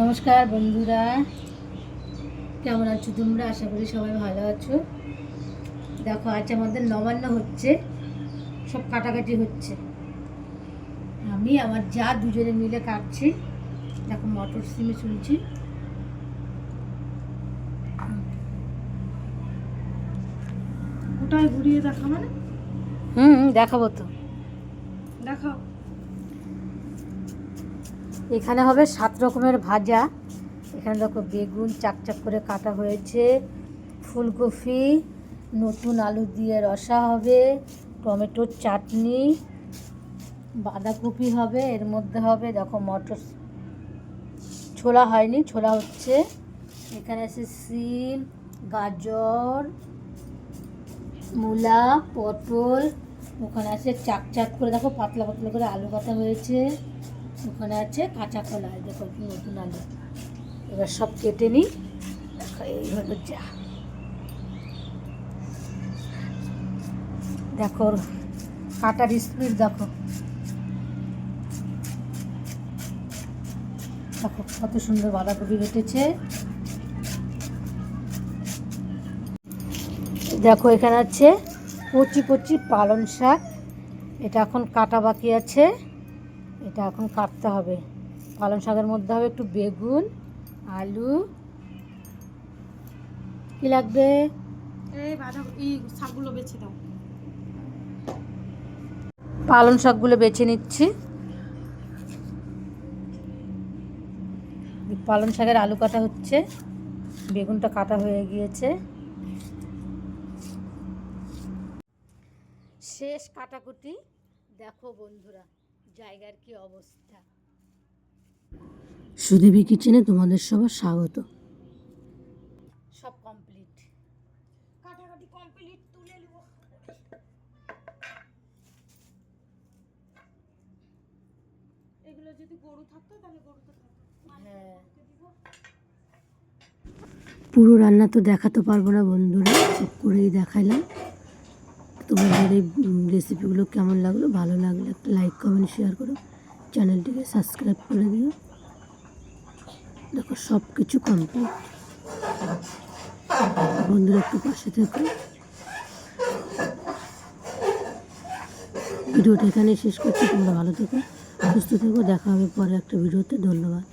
নমস্কার বন্ধুরা কেমন আছো তোমরা? আশা করি সবাই ভালো আছো। দেখো আজ আমাদের নবান্ন হচ্ছে সব কাটাকাটি হচ্ছে। আমি আমার যা দুজনে মিলে কাটছি দেখো মটর সিমে শুনছি ওটাই ঘুরিয়ে দেখা মানে? হুম দেখাবো তো। দেখাও। এখানে হবে সাত রকমের ভাজা। এখানে দেখো বেগুন চাকচাক করে কাটা হয়েছে। ফুলকপি, নতুন আলু দিয়ে রসা হবে টমেটোর চাটনি, বাঁধাকপি হবে, এর মধ্যে হবে দেখো মটর ছোলা হয়নি, ছোলা হচ্ছে। এখানে আছে সিম, গাজর, মূলা, পটল। ওখানে আছে চাক চাক করে দেখো, পাতলা পাতলা করে আলু কাটা হয়েছে। ওখানে আছে কাঁচা কলা দেখো নতুন আলু। এবার সব কেটে নিই, দেখো এই হলো যা দেখো, কাটার স্পিড দেখো। দেখো কত সুন্দর বাঁধাকপি কেটেছে দেখো এখানে আছে কচি কচি পালং শাক। এটা এখন কাটা বাকি আছে। এটা এখন কাটতে হবে। পালং শাকের মধ্যে হবে একটু বেগুন আলু। কি লাগবে? শাকগুলো বেছে দাও। পালং শাকগুলো বেছে নিচ্ছি। পালং শাকের আলু কাটা হচ্ছে। বেগুনটা কাটা হয়ে গিয়েছে। শেষ কাটাকুটি। দেখো বন্ধুরা জায়গার কি অবস্থা? সুদেবী কিচেনে তোমাদের সবার স্বাগত। সব কমপ্লিট কাটাকাটি কমপ্লিট তুলে নিব। এগুলো যদি গরু থাকতো তাহলে গরু তো হ্যাঁ। পুরো রান্না তো দেখাতে পারব না বন্ধুরা সব করেই দেখাইলাম। তোমাদের এই রেসিপিগুলো কেমন লাগল? ভালো লাগলে একটা লাইক কমেন্ট শেয়ার করো। চ্যানেলটিকে সাবস্ক্রাইব করে দিও। দেখো সব কিছু কমপ্লিট বন্ধুরা, একটু পাশে থেকো। ভিডিওটা এখানে শেষ করছি। তোমরা ভালো থেকো, সুস্থ থেকো। দেখা হবে পরে একটা ভিডিওতে। ধন্যবাদ।